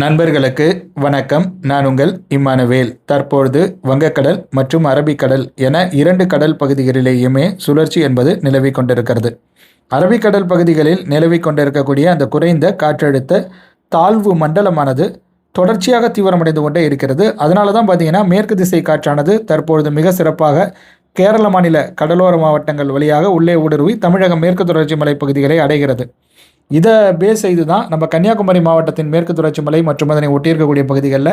நண்பர்களுக்கு வணக்கம். நான் உங்கள் இம்மானுவேல். தற்பொழுது வங்கக்கடல் மற்றும் அரபிக்கடல் என இரண்டு கடல் பகுதிகளிலேயுமே சுழற்சி என்பது நிலவிக் கொண்டிருக்கிறது. அரபிக்கடல் பகுதிகளில் நிலவிக் கொண்டிருக்கக்கூடிய அந்த குறைந்த காற்றழுத்த தாழ்வு மண்டலமானது தொடர்ச்சியாக தீவிரமடைந்து கொண்டே இருக்கிறது. அதனால தான் பார்த்தீங்கன்னா மேற்கு திசை காற்றானது தற்பொழுது மிக சிறப்பாக கேரள மாநில கடலோர மாவட்டங்கள் வழியாக உள்ளே ஊடுருவி தமிழக மேற்கு தொடர்ச்சி மலைப்பகுதிகளை அடைகிறது. இதை பேஸ் செய்து தான் நம்ம கன்னியாகுமரி மாவட்டத்தின் மேற்கு தொடர்ச்சி மலை மற்றும் அதனை ஒட்டியிருக்கக்கூடிய பகுதிகளில்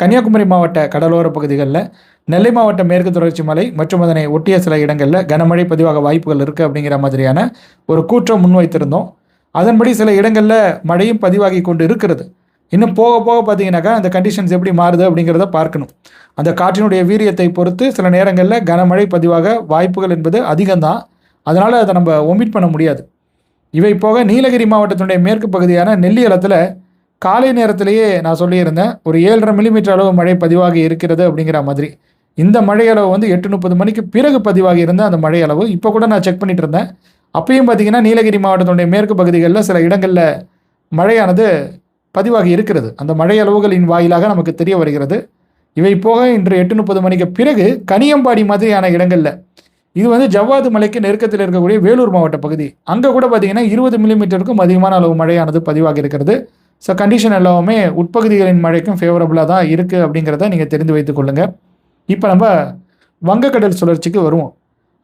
கன்னியாகுமரி மாவட்ட கடலோர பகுதிகளில் நெல்லை மாவட்ட மேற்கு தொடர்ச்சி மலை மற்றும் அதனை ஒட்டிய சில இடங்களில் கனமழை பதிவாக வாய்ப்புகள் இருக்குது அப்படிங்கிற மாதிரியான ஒரு கூற்றம் முன்வைத்திருந்தோம். அதன்படி சில இடங்களில் மழையும் பதிவாகி கொண்டு இருக்கிறது. இன்னும் போக போக பார்த்தீங்கன்னாக்கா அந்த கண்டிஷன்ஸ் எப்படி மாறுது அப்படிங்கிறத பார்க்கணும். அந்த காற்றினுடைய வீரியத்தை பொறுத்து சில நேரங்களில் கனமழை பதிவாக வாய்ப்புகள் என்பது அதிகம்தான். அதனால் அதை நம்ம ஒமிட் பண்ண முடியாது. இவை போக நீலகிரி மாவட்டத்தினுடைய மேற்கு பகுதியான நெல்லியலத்தில் காலை நேரத்திலேயே நான் சொல்லியிருந்தேன் ஒரு ஏழரை மில்லிமீட்டர் அளவு மழை பதிவாகி இருக்கிறது அப்படிங்கிற மாதிரி. இந்த மழை அளவு வந்து எட்டு முப்பது மணிக்கு பிறகு பதிவாகி இருந்த அந்த மழை அளவு. இப்போ கூட நான் செக் பண்ணிட்டு இருந்தேன். அப்பயும் பார்த்தீங்கன்னா நீலகிரி மாவட்டத்தினுடைய மேற்கு பகுதிகளில் சில இடங்களில் மழையானது பதிவாகி இருக்கிறது. அந்த மழை அளவுகளின் வாயிலாக நமக்கு தெரிய வருகிறது. இவை போக இன்று எட்டு முப்பது மணிக்கு பிறகு கனியம்பாடி மாதிரியான இடங்களில் இது வந்து ஜவ்வாது மலைக்கு நெருக்கத்தில் இருக்கக்கூடிய வேலூர் மாவட்ட பகுதி. அங்கே கூட பார்த்தீங்கன்னா இருபது மில்லிமீட்டருக்கும் அதிகமான அளவு மழையானது பதிவாகி இருக்கிறது. ஸோ கண்டிஷன் எல்லாமே உட்பகுதிகளின் மழைக்கும் ஃபேவரபுளாக தான் இருக்குது அப்படிங்கிறத நீங்கள் தெரிந்து வைத்துக் கொள்ளுங்கள் இப்போ நம்ம வங்கக்கடல் சுழற்சிக்கு வருவோம்.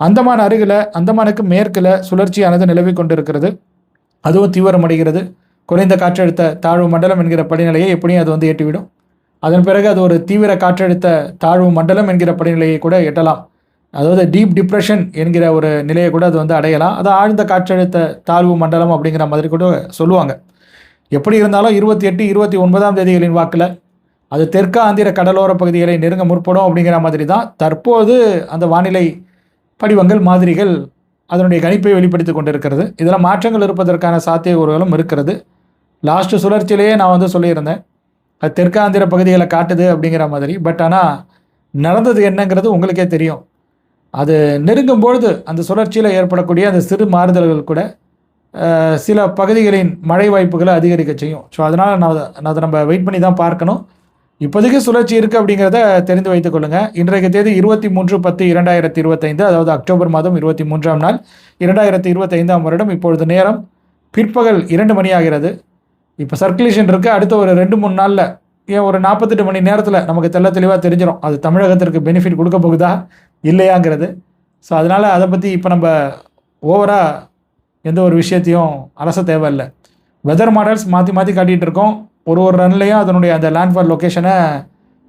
அந்தமான் அருகில் அந்தமானுக்கு மேற்கில் சுழற்சியானது நிலவி கொண்டிருக்கிறது. அதுவும் தீவிரமடைகிறது. குறைந்த காற்றழுத்த தாழ்வு மண்டலம் என்கிற படிநிலையை எப்படியும் அது வந்து எட்டிவிடும். அதன் பிறகு அது ஒரு தீவிர காற்றழுத்த தாழ்வு மண்டலம் என்கிற படிநிலையை கூட எட்டலாம். அதாவது டீப் டிப்ரெஷன் என்கிற ஒரு நிலையை கூட அது வந்து அடையலாம். அது ஆழ்ந்த காற்றழுத்த தாழ்வு மண்டலம் அப்படிங்கிற மாதிரி கூட சொல்லுவாங்க. எப்படி இருந்தாலும் இருபத்தி எட்டு இருபத்தி ஒன்பதாம் தேதிகளின் வாக்கில் அது தெற்கு ஆந்திர கடலோர பகுதிகளை நெருங்க முற்படும் அப்படிங்கிற மாதிரி தான் தற்போது அந்த வானிலை படிவங்கள் மாதிரிகள் அதனுடைய கணிப்பை வெளிப்படுத்தி கொண்டிருக்கிறது. இதில் மாற்றங்கள் இருப்பதற்கான சாத்தியக்கூறுகளும் இருக்கிறது. லாஸ்ட்டு சுழற்சியிலேயே நான் வந்து சொல்லியிருந்தேன் அது தெற்காந்திர பகுதிகளை காட்டுது அப்படிங்கிற மாதிரி. பட் ஆனால் நடந்தது என்னங்கிறது உங்களுக்கே தெரியும். அது நெருங்கும் பொழுது அந்த சுழற்சியில் ஏற்படக்கூடிய அந்த சிறு மாறுதல்கள் கூட சில பகுதிகளின் மழை வாய்ப்புகளை அதிகரிக்க செய்யும். ஸோ அதனால் நான் அதை- நான் அதை நம்ம வெயிட் பண்ணி தான் பார்க்கணும். இப்போதைக்கு சுழற்சி இருக்குது அப்படிங்கிறத தெரிந்து வைத்துக் கொள்ளுங்கள் இன்றைக்கு தேதி இருபத்தி மூன்று பத்து இரண்டாயிரத்தி இருபத்தைந்து அதாவது அக்டோபர் மாதம் இருபத்தி மூன்றாம் நாள். இரண்டாயிரத்தி இருபத்தைந்தாம் வருடம் இப்பொழுது நேரம் பிற்பகல் இரண்டு மணி ஆகிறது. இப்போ சர்க்குலேஷன் இருக்குது அடுத்த ஒரு ரெண்டு மூணு நாளில் ஏன் ஒரு நாற்பத்தெட்டு மணி நேரத்தில் நமக்கு தெல்ல தெளிவாக தெரிஞ்சிடும் அது தமிழகத்திற்கு பெனிஃபிட் கொடுக்க போகுதா? இல்லையாங்கிறது. ஸோ அதனால் அதை பற்றி இப்போ நம்ம ஓவராக எந்த ஒரு விஷயத்தையும் அலச தேவையில்லை. வெதர் மாடல்ஸ் மாற்றி மாற்றி காட்டிகிட்டு இருக்கோம். ஒரு ஒரு ரன்லேயும் அதனுடைய அந்த லேண்ட்ஃபால் லொக்கேஷனை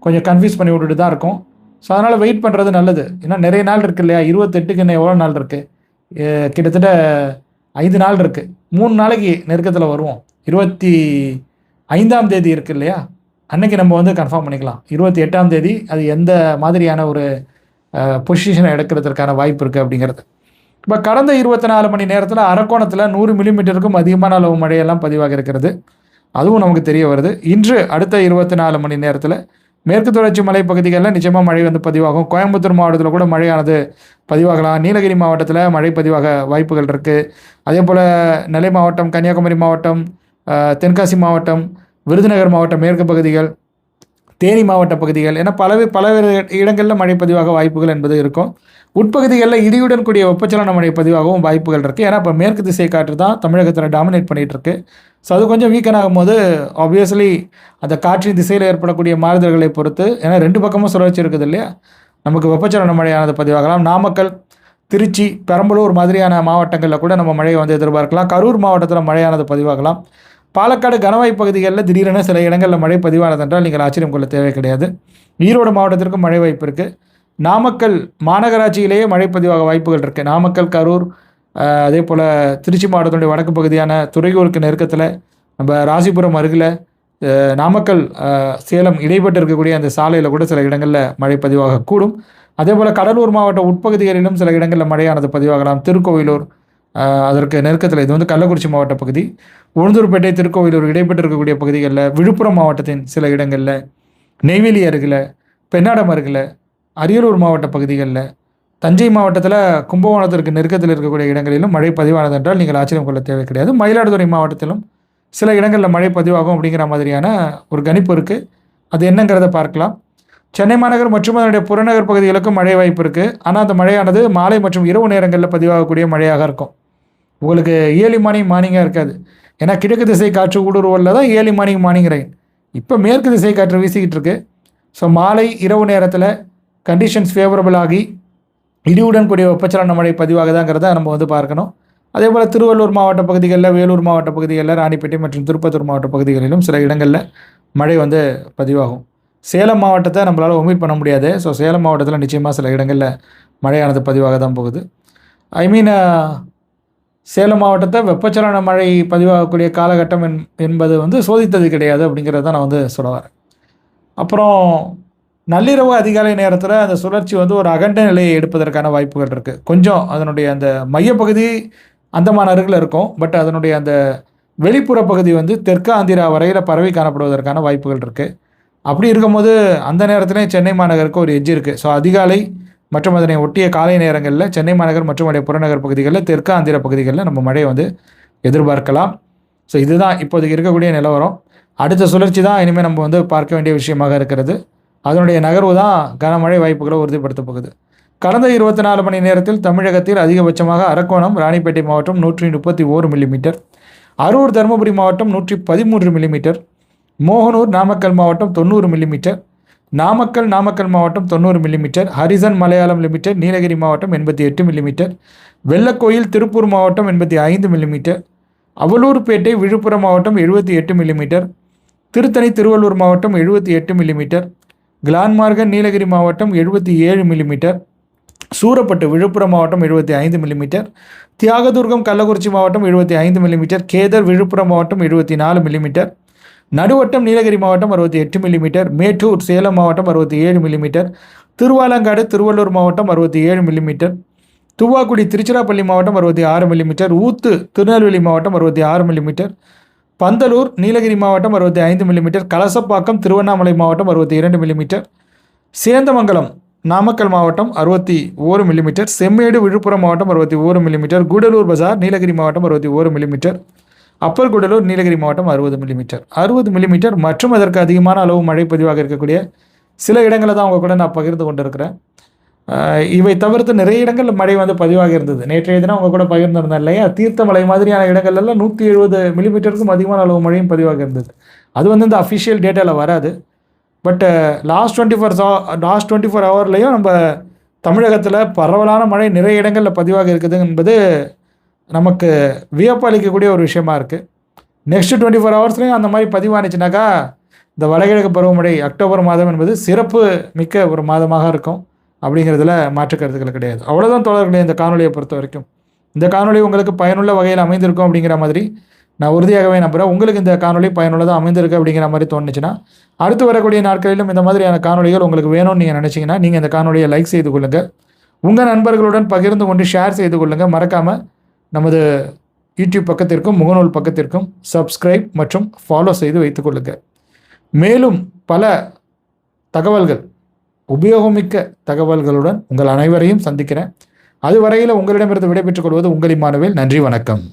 கொஞ்சம் கன்ஃபியூஸ் பண்ணி விட்டுட்டு தான் இருக்கும். ஸோ அதனால் வெயிட் பண்ணுறது நல்லது. ஏன்னா நிறைய நாள் இருக்குது இல்லையா? இருபத்தெட்டுக்கு இன்னும் எவ்வளோ நாள் இருக்குது கிட்டத்தட்ட ஐந்து நாள் இருக்குது மூணு நாளைக்கு நெருக்கத்தில் வருவோம். இருபத்தி ஐந்தாம் தேதி இருக்குது இல்லையா? அன்னைக்கு நம்ம வந்து கன்ஃபார்ம் பண்ணிக்கலாம். இருபத்தி எட்டாம் தேதி அது எந்த மாதிரியான ஒரு பொசிஷனை எடுக்கிறதுக்கான வாய்ப்பு இருக்குது அப்படிங்கிறது. இப்போ கடந்த இருபத்தி நாலு மணி நேரத்தில் அரக்கோணத்தில் நூறு மில்லிமீட்டருக்கும் அதிகமான அளவு மழையெல்லாம் பதிவாக இருக்கிறது. அதுவும் நமக்கு தெரிய வருது. இன்று அடுத்த இருபத்தி நாலு மணி நேரத்தில் மேற்கு தொடர்ச்சி மலைப்பகுதிகளில் நிச்சயமாக மழை வந்து பதிவாகும். கோயம்புத்தூர் மாவட்டத்தில் கூட மழையானது பதிவாகலாம். நீலகிரி மாவட்டத்தில் மழை பதிவாக வாய்ப்புகள் இருக்குது அதே போல் நெல்லை மாவட்டம் கன்னியாகுமரி மாவட்டம் தென்காசி மாவட்டம் விருதுநகர் மாவட்டம் மேற்கு பகுதிகள் தேனி மாவட்ட பகுதிகள் என பலவே பலவேறு இடங்களில் மழை பதிவாக வாய்ப்புகள் என்பது இருக்கும். உட்பகுதிகளில் இடியுடன் கூடிய வெப்பச்சலன மழை பதிவாகவும் வாய்ப்புகள் இருக்குது ஏன்னா இப்போ மேற்கு திசை காற்று தான் தமிழகத்தில் டாமினேட் பண்ணிகிட்டு இருக்கு. ஸோ அது கொஞ்சம் வீக்கன் ஆகும்போது ஆப்வியஸ்லி அந்த காற்றின் திசையில் ஏற்படக்கூடிய மாறுதல்களை பொறுத்து ஏன்னா ரெண்டு பக்கமும் சுழற்சி இருக்குது இல்லையா? நமக்கு வெப்பச்சலன மழையானது பதிவாகலாம். நாமக்கல் திருச்சி பெரம்பலூர் மாதிரியான மாவட்டங்களில் கூட நம்ம மழையை வந்து எதிர்பார்க்கலாம். கரூர் மாவட்டத்தில் மழையானது பதிவாகலாம். பாலக்காடு கனவாய் பகுதிகளில் திடீரென சில இடங்களில் மழை பதிவானதென்றால் நீங்கள் ஆச்சரியம் கொள்ள தேவை கிடையாது. ஈரோடு மாவட்டத்திற்கும் மழை வாய்ப்பு இருக்குது நாமக்கல் மாநகராட்சியிலேயே மழை பதிவாக வாய்ப்புகள் இருக்குது நாமக்கல் கரூர் அதே போல் திருச்சி மாவட்டத்தினுடைய வடக்கு பகுதியான துறையூருக்கு நெருக்கத்தில் நம்ம ராசிபுரம் அருகில் நாமக்கல் சேலம் இடைப்பட்டு இருக்கக்கூடிய அந்த சாலையில் கூட சில இடங்களில் மழை பதிவாக கூடும். அதே போல் கடலூர் மாவட்ட உட்பகுதிகளிலும் சில இடங்களில் மழையானது பதிவாகலாம். திருக்கோவிலூர் அதற்கு நெருக்கத்தில் இது வந்து கள்ளக்குறிச்சி மாவட்ட பகுதி. உளுந்தூர்பேட்டை திருக்கோவிலூர் இடைப்பட்டு இருக்கக்கூடிய பகுதிகளில் விழுப்புரம் மாவட்டத்தின் சில இடங்களில் நெய்வேலி அருகில் பெண்ணாடம் அருகில் அரியலூர் மாவட்ட பகுதிகளில் தஞ்சை மாவட்டத்தில் கும்பகோணத்திற்கு நெருக்கத்தில் இருக்கக்கூடிய இடங்களிலும் மழை பதிவானது என்றால் நீங்கள் ஆச்சரியம் கொள்ள தேவை கிடையாது. மயிலாடுதுறை மாவட்டத்திலும் சில இடங்களில் மழை பதிவாகும் அப்படிங்கிற மாதிரியான ஒரு கணிப்பு இருக்குது அது என்னங்கிறத பார்க்கலாம். சென்னை மாநகர் மற்றும் அதனுடைய புறநகர் பகுதிகளுக்கும் மழை வாய்ப்பு இருக்குது ஆனால் அந்த மழையானது மாலை மற்றும் இரவு நேரங்களில் பதிவாகக்கூடிய மழையாக இருக்கும். உங்களுக்கு ஏழி மணி மார்னிங்காக இருக்காது. ஏன்னா கிழக்கு திசை காற்று ஊடுருவலில் தான் ஏர்லி மார்னிங் மார்னிங் ரெயின் இப்போ மேற்கு திசை காற்று வீசிக்கிட்டு இருக்கு. ஸோ மாலை இரவு நேரத்தில் கண்டிஷன்ஸ் ஃபேவரபிள் ஆகி இடியுடன் கூடிய வெப்பச்சலன மழை பதிவாகுதாங்கிறத நம்ம வந்து பார்க்கணும். அதே போல் திருவள்ளூர் மாவட்ட பகுதிகளில் வேலூர் மாவட்ட பகுதிகளில் ராணிப்பேட்டை மற்றும் திருப்பத்தூர் மாவட்ட பகுதிகளிலும் சில இடங்களில் மழை வந்து பதிவாகும். சேலம் மாவட்டத்தை நம்மளால் ஒமிட் பண்ண முடியாது. ஸோ சேலம் மாவட்டத்தில் நிச்சயமாக சில இடங்களில் மழையானது பதிவாக தான் போகுது. ஐ மீன் சேலம் மாவட்டத்தை வெப்பச்சலன மழை பதிவாகக்கூடிய காலகட்டம் என் என்பது வந்து சோதித்தது கிடையாது அப்படிங்கிறத நான் வந்து சொல்ல வரேன். அப்புறம் நள்ளிரவு அதிகாலை நேரத்தில் அந்த சுழற்சி வந்து ஒரு அகண்ட நிலையை எடுப்பதற்கான வாய்ப்புகள் இருக்குது கொஞ்சம் அதனுடைய அந்த மையப்பகுதி அந்தமான அருகில் இருக்கும். பட் அதனுடைய அந்த வெளிப்புற பகுதி வந்து தெற்கு ஆந்திரா வரையில் பரவி காணப்படுவதற்கான வாய்ப்புகள் இருக்குது அப்படி இருக்கும்போது அந்த நேரத்துலேயே சென்னை மாநகருக்கு ஒரு எஜ்ஜு இருக்குது ஸோ அதிகாலை மற்றும் அதனை ஒட்டிய காலை நேரங்களில் சென்னை மாநகர் மற்றும் அடைய புறநகர் பகுதிகளில் தெற்கு ஆந்திர பகுதிகளில் நம்ம மழையை வந்து எதிர்பார்க்கலாம். ஸோ இதுதான் இப்போதைக்கு இருக்கக்கூடிய நிலவரம். அடுத்த சுழற்சி தான் இனிமேல் நம்ம வந்து பார்க்க வேண்டிய விஷயமாக இருக்கிறது. அதனுடைய நகர்வு தான் கனமழை வாய்ப்புகளை உறுதிப்படுத்த போகுது. கடந்த இருபத்தி நாலு மணி நேரத்தில் தமிழகத்தில் அதிகபட்சமாக அரக்கோணம் ராணிப்பேட்டை மாவட்டம் நூற்றி முப்பத்தி ஓரு மில்லிமீட்டர் அரூர் தருமபுரி மாவட்டம் நூற்றி பதிமூன்று மில்லிமீட்டர் மோகனூர் நாமக்கல் மாவட்டம் தொண்ணூறு மில்லிமீட்டர் நாமக்கல் நாமக்கல் மாவட்டம் தொண்ணூறு millimetre Harrison Malayalam limited Nilgiri மாவட்டம் எண்பத்தி எட்டு மில்லிமீட்டர் வெள்ளக்கோயில் திருப்பூர் மாவட்டம் எண்பத்தி ஐந்து மில்லிமீட்டர் அவலூர்பேட்டை விழுப்புரம் மாவட்டம் எழுபத்தி எட்டு மில்லிமீட்டர் திருத்தணி திருவள்ளூர் மாவட்டம் எழுபத்தி எட்டு மில்லிமீட்டர் கிளான்மார்கன் நீலகிரி மாவட்டம் எழுபத்தி ஏழு மில்லிமீட்டர் சூரப்பட்டு விழுப்புரம் மாவட்டம் எழுபத்தி ஐந்து மில்லிமீட்டர் தியாகதுர்கம் கள்ளக்குறிச்சி மாவட்டம் எழுபத்தி ஐந்து மில்லிமீட்டர் கேதர் விழுப்புரம் மாவட்டம் எழுபத்தி நாலு மில்லிமீட்டர் நடுவட்டம் நீலகிரி மாவட்டம் அறுபத்தி எட்டு மில்லிமீட்டர் மேட்டூர் சேலம் மாவட்டம் அறுபத்தி ஏழு மில்லிமீட்டர் திருவாலங்காடு திருவள்ளூர் மாவட்டம் அறுபத்தி ஏழு மில்லிமீட்டர் துவாக்குடி திருச்சிராப்பள்ளி மாவட்டம் அறுபத்தி ஆறு மில்லிமீட்டர் ஊத்து திருநெல்வேலி மாவட்டம் அறுபத்தி ஆறு மில்லிமீட்டர் பந்தலூர் நீலகிரி மாவட்டம் அறுபத்தி ஐந்து மில்லிமீட்டர் கலசப்பாக்கம் திருவண்ணாமலை மாவட்டம் அறுபத்தி இரண்டு மில்லிமீட்டர் சேந்தமங்கலம் நாமக்கல் மாவட்டம் அறுபத்தி ஓரு மில்லிமீட்டர் செம்மேடு விழுப்புரம் மாவட்டம் அறுபத்தி ஓரு மில்லிமீட்டர் கூடலூர் பஜார் நீலகிரி மாவட்டம் அறுபத்தி ஓரு மில்லிமீட்டர் அப்பர் கூடலூர் நீலகிரி மாவட்டம் அறுபது மில்லிமீட்டர் அறுபது மில்லிமீட்டர் மற்றும் அதற்கு அதிகமான அளவு மழை பதிவாக இருக்கக்கூடிய சில இடங்களை தான் அவங்க கூட நான் பகிர்ந்து கொண்டிருக்கிறேன். இவை தவிர்த்து நிறைய இடங்களில் மழை வந்து பதிவாக இருந்தது. நேற்றைய தினம் அவங்க கூட பகிர்ந்திருந்தேன் இல்லையா? தீர்த்தமலை மாதிரியான இடங்கள்லாம் நூற்றி எழுபது மில்லிமீட்டருக்கும் அதிகமான அளவு மழையும் பதிவாக இருந்தது. அது வந்து இந்த அஃபிஷியல் டேட்டாவில் வராது. பட்டு last twenty four last twenty four ஹவர்லேயும் நம்ம தமிழகத்தில் பரவலான மழை நிறைய இடங்களில் பதிவாக இருக்குது என்பது நமக்கு வியப்பு அளிக்கக்கூடிய ஒரு விஷயமா இருக்குது நெக்ஸ்ட் டுவெண்ட்டி ஃபோர் ஹவர்ஸ்லையும் அந்த மாதிரி பதிவானுச்சுனாக்கா இந்த வடகிழக்கு பருவமழை அக்டோபர் மாதம் என்பது சிறப்பு மிக்க ஒரு மாதமாக இருக்கும். அப்படிங்கிறதுல மாற்று கருத்துக்கள் கிடையாது. அவ்வளோதான் தோழர்களே இந்த காணொலியை பொறுத்த வரைக்கும். இந்த காணொலி உங்களுக்கு பயனுள்ள வகையில் அமைந்திருக்கும் அப்படிங்கிற மாதிரி நான் உறுதியாகவே நம்புகிறேன் உங்களுக்கு இந்த காணொலி பயனுள்ளதாக அமைந்திருக்கு அப்படிங்கிற மாதிரி தோணுச்சுன்னா அடுத்து வரக்கூடிய நாட்களிலும் இந்த மாதிரியான காணொலிகள் உங்களுக்கு வேணும்னு நீங்கள் நினச்சிங்கன்னா நீங்கள் இந்த காணொலியை லைக் செய்து கொள்ளுங்கள் உங்கள் நண்பர்களுடன் பகிர்ந்து கொண்டு ஷேர் செய்து கொள்ளுங்கள் மறக்காமல் நமது யூடியூப் பக்கத்திற்கும் முகநூல் பக்கத்திற்கும் சப்ஸ்கிரைப் மற்றும் ஃபாலோ செய்து வைத்துக்கொள்ளுங்கள் மேலும் பல தகவல்கள் உபயோகமிக்க தகவல்களுடன் உங்கள் அனைவரையும் சந்திக்கிறேன். அதுவரையில் உங்களிடமிருந்து விடைபெற்றுக் கொள்வது உங்கள் மாணவில் நன்றி வணக்கம்.